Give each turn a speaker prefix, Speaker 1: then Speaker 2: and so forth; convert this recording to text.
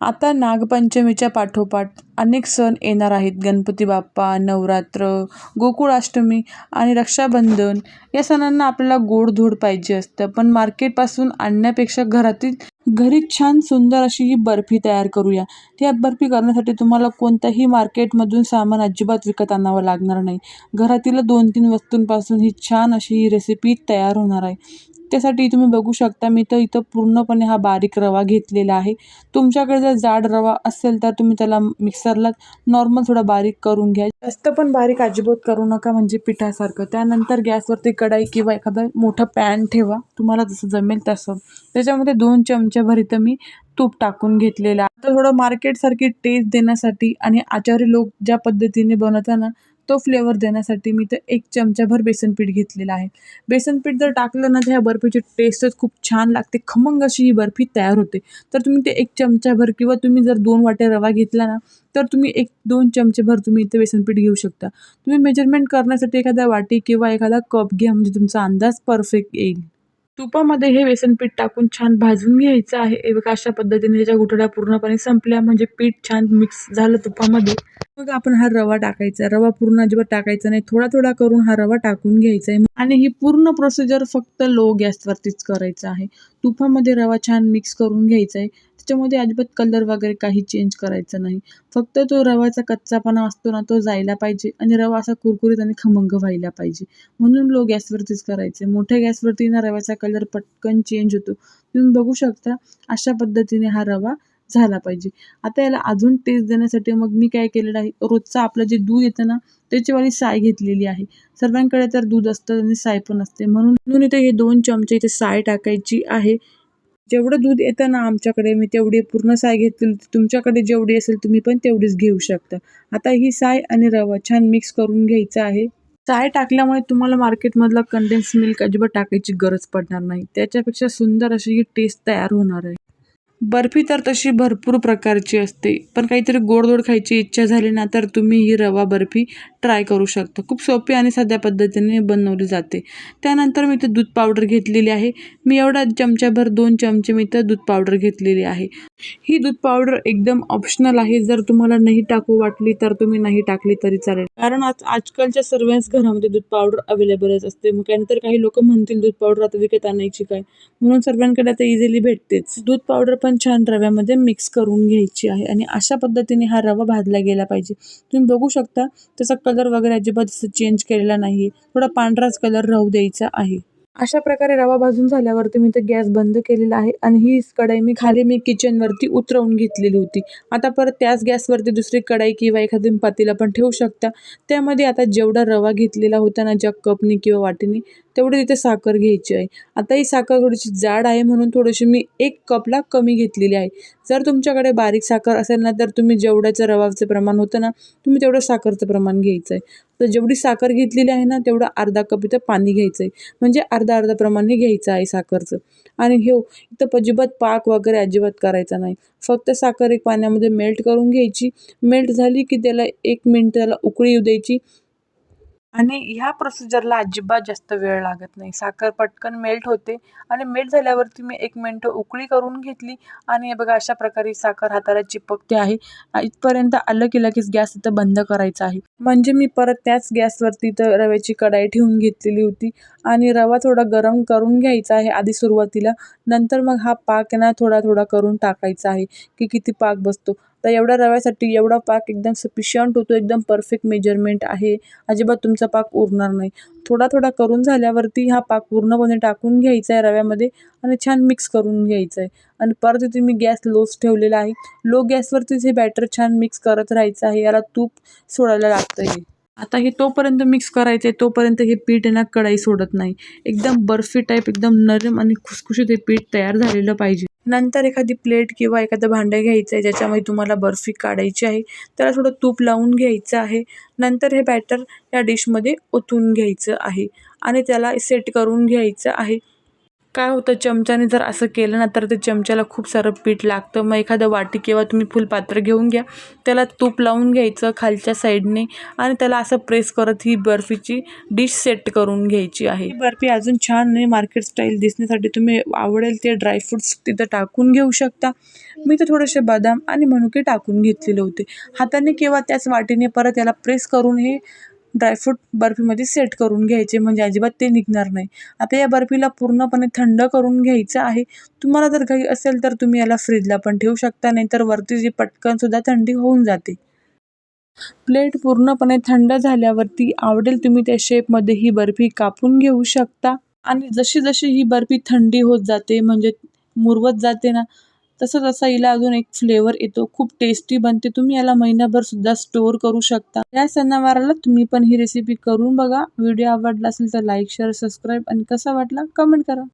Speaker 1: आता नागपंचमीच्या पाठोपाठ अनेक सण येणार आहेत. गणपती बाप्पा नवरात्र गोकुळाष्टमी आणि रक्षाबंधन या सणांना आपल्याला गोडधोड पाहिजे असतं. पण मार्केटपासून आणण्यापेक्षा घरातील घरीच छान सुंदर अशी ही बर्फी तयार करूया. त्या बर्फी करण्यासाठी तुम्हाला कोणत्याही मार्केटमधून सामान अजिबात विकत आणावं लागणार नाही. घरातील दोन तीन वस्तूंपासून ही छान अशी ही रेसिपी तयार होणार आहे. त्यासाठी तुम्ही बघू शकता मी तर इथं पूर्णपणे हा बारीक रवा घेतलेला आहे. तुमच्याकडे जर जाड रवा असेल तर तुम्ही त्याला मिक्सरला नॉर्मल थोडा बारीक करून घ्या. जास्त पण बारीक अजिबात करू नका म्हणजे पिठासारखं. त्यानंतर गॅसवरती कढाई किंवा एखादा मोठं पॅन ठेवा. तुम्हाला जसं जमेल तसं. त्याच्यामध्ये दोन चमच्याभर इथं मी तूप टाकून घेतलेलं आहे. आता थोडं मार्केटसारखी टेस्ट देण्यासाठी आणि आचारी लोक ज्या पद्धतीने बनवताना तो फ्लेवर देण्यासाठी मी तर एक चमचाभर बेसन पीठ घेतलेलं आहे. बेसन पीठ जर टाकलं ना तर ह्या बर्फीची टेस्टच खूप छान लागते. खमंग अशी ही बर्फी तयार होते. तर तुम्ही ते एक चमचाभर किंवा तुम्ही जर दोन वाट्या रवा घेतला ना तर तुम्ही एक दोन चमचेभर तुम्ही इथे बेसन पीठ घेऊ शकता. तुम्ही मेजरमेंट करण्यासाठी एखादा वाटी किंवा एखादा कप घ्या म्हणजे तुमचा अंदाज परफेक्ट येईल. तुपामध्ये हे बेसन पीठ टाकून छान भाजून घ्यायचं आहे. हे अशा पद्धतीने त्याच्या गुठळ्या पूर्णपणे संपल्या. म्हणजे पीठ छान मिक्स झालं तुपामध्ये. मग आपण हा रवा टाकायचा. रवा पूर्ण अजिबात टाकायचा नाही. थोडा थोडा करून हा रवा टाकून घ्यायचा आहे. आणि ही पूर्ण प्रोसिजर फक्त लो गॅसवरतीच करायचं आहे. तुपामध्ये रवा छान मिक्स करून घ्यायचा आहे. त्याच्यामध्ये अजिबात कलर वगैरे काही चेंज करायचं नाही. फक्त तो रवाचा कच्चापणा असतो ना तो जायला पाहिजे. आणि रवा असा कुरकुरीत आणि खमंग व्हायला पाहिजे. म्हणून लो गॅसवरतीच करायचे मोठ्या गॅसवरती ना रव्याचा कलर पटकन चेंज होतो. तुम्ही बघू शकता अशा पद्धतीने हा रवा झाला पाहिजे. आता याला अजून टेस्ट देण्यासाठी मग मी काय केलेलं आहे? रोजचं आपलं जे दूध येतं ना त्याचीवाली साय घेतलेली आहे. सर्वांकडे तर दूध असतं आणि साय पण असते. म्हणून म्हणून इथे हे दोन चमचे इथे साय टाकायची आहे. जेवढं दूध येतं ना आमच्याकडे मी तेवढी पूर्ण साय घेतली तुमच्याकडे जेवढी असेल तुम्ही पण तेवढीच घेऊ शकता. आता ही साय आणि रवा छान मिक्स करून घ्यायचं आहे. साय टाकल्यामुळे तुम्हाला मार्केटमधला कंडेन्स मिल्क अजिबात टाकायची गरज पडणार नाही. त्याच्यापेक्षा सुंदर अशी ही टेस्ट तयार होणार आहे. बर्फी तर तशी भरपूर प्रकारची असते पण काहीतरी गोडधोड खायची इच्छा झाली ना तर तुम्ही ही रवा बर्फी ट्राय करू शकता. खूप सोपी आणि साध्या पद्धतीने बनवली जाते. त्यानंतर मी इथं दूध पावडर घेतलेली आहे. मी एवढा चमच्याभर दोन चमचे मी इथं दूध पावडर घेतलेली आहे. ही दूध पावडर एकदम ऑप्शनल आहे. जर तुम्हाला नाही टाकू वाटली तर तुम्ही नाही टाकली तरी चालेल. कारण आज आजकालच्या सर्वांच घरामध्ये दूध पावडर अवेलेबलच असते. मग त्यानंतर काही लोक म्हणतील दूध पावडर आता विकत आणायची काय? म्हणून सर्वांकडे आता इझिली भेटतेच. दूध पावडर पण छान रव्यामध्ये मिक्स करून घ्यायची आहे आणि अशा पद्धतीने हा रवा भाजला गेला पाहिजे. तुम्ही बघू शकता त्याचा कलर वगैरे अजिबात असं चेंज केलेला नाही थोडा पांढराच कलर राहू द्यायचा आहे. अशा प्रकारे रवा भाजून झाल्यावरती मी तर गॅस बंद केलेला आहे आणि ही कढाई मी खाली मी किचनवरती उतरवून घेतलेली होती. आता परत त्याच गॅसवरती दुसरी कढाई किंवा एखादी पातीला पण ठेवू शकता. त्यामध्ये आता जेवढा रवा घेतलेला होता ना ज्या कपनी किंवा वाटीने तेवढी तिथे साखर घ्यायची आहे. आता ही साखर थोडीशी जाड आहे म्हणून थोडीशी मी एक कपला कमी घेतलेली आहे. जर तुमच्याकडे बारीक साखर असेल ना तर तुम्ही जेवढ्याचं रवाचं प्रमाण होतं ना तुम्ही तेवढं साखरचं प्रमाण घ्यायचं आहे. तर जेवढी साखर घेतलेली आहे ना तेवढं अर्धा कप इथं पाणी घ्यायचं आहे म्हणजे अर्धा अर्धा प्रमाणे घ्यायचं आहे साखरचं. आणि हे इथं अजिबात पाक वगैरे अजिबात करायचा नाही. फक्त साखर एक पाण्यामध्ये मेल्ट करून घ्यायची. मेल्ट झाली की त्याला एक मिनिट त्याला उकळी येऊ द्यायची. आणि ह्या प्रोसिजरला अजिबात जास्त वेळ लागत नाही. साखर पटकन मेल्ट होते आणि मेल्ट झाल्यावरती मी एक मिनटं उकळी करून घेतली आणि हे बघा अशा प्रकारे साखर हाताला चिपकते आहे. इथपर्यंत आलं की लगेच गॅस इथं बंद करायचा आहे. म्हणजे मी परत त्याच गॅसवरती तर रव्याची कढाई ठेवून घेतलेली होती आणि रवा थोडा गरम करून घ्यायचा आहे आधी सुरुवातीला. नंतर मग हा पाक ना थोडा थोडा करून टाकायचा आहे की किती पाक बसतो. तर एवढ्या रव्यासाठी एवढा पाक एकदम सफिशियंट होतो एकदम परफेक्ट मेजरमेंट आहे. अजिबात तुमचा पाक उरणार नाही. थोडा थोडा करून झाल्यावरती हा पाक पूर्णपणे टाकून घ्यायचा आहे रव्यामध्ये आणि छान मिक्स करून घ्यायचं आहे. आणि परत इथे मी गॅस लोच ठेवलेला आहे. लो गॅसवरतीच हे बॅटर छान मिक्स करत राहायचं आहे. याला तूप सोडायला लागतं आहे आता हे तोपर्यंत मिक्स करायचं आहे. तोपर्यंत हे पीठ आहे ना कढाई सोडत नाही. एकदम बर्फी टाईप एकदम नरम आणि खुसखुशीत हे पीठ तयार झालेलं पाहिजे. नंतर एखादी प्लेट किंवा एखादं भांडं घ्यायचं आहे ज्याच्यामध्ये तुम्हाला बर्फी काढायची आहे त्याला थोडं तूप लावून घ्यायचं आहे. नंतर हे बॅटर या डिशमध्ये ओतून घ्यायचं आहे आणि त्याला सेट करून घ्यायचं आहे. काय होतं चमच्याने जर असं केलं ना तर ते चमच्याला खूप सारं पीठ लागतं. मग एखादं वाटी किंवा तुम्ही फुलपात्र घेऊन घ्या. त्याला तूप लावून घ्यायचं खालच्या साईडने आणि त्याला असं प्रेस करत ही बर्फीची डिश सेट करून घ्यायची आहे. बर्फी अजून छान आणि मार्केट स्टाईल दिसण्यासाठी तुम्ही आवडेल ते ड्रायफ्रुट्स तिथं टाकून घेऊ शकता. मी तर थोडेसे बदाम आणि मनुके टाकून घेतलेले होते. हाताने किंवा त्याच वाटीने परत याला प्रेस करून हे ड्रायफ्रूट बर्फीमध्ये सेट करून घ्यायचे. म्हणजे अजिबात ते निघणार नाही. आता या बर्फीला पूर्णपणे थंड करून घ्यायचं आहे. तुम्हाला जर घाई असेल तर तुम्ही याला फ्रीजला पण ठेवू शकता. नाहीतर वरती जी पटकनसुद्धा थंडी होऊन जाते. प्लेट पूर्णपणे थंड झाल्यावरती आवडेल तुम्ही त्या शेपमध्ये ही बर्फी कापून घेऊ शकता. आणि जशी जशी ही बर्फी थंडी होत जाते म्हणजे मुरवत जाते ना तसं तसा हिला अजून एक फ्लेवर येतो. खूप टेस्टी बनते. तुम्ही याला महिनाभर सुद्धा स्टोअर करू शकता. या सणावाराला तुम्ही पण ही रेसिपी करून बघा. व्हिडिओ आवडला असेल तर लाईक शेअर सबस्क्राईब आणि कसा वाटला? कमेंट करा.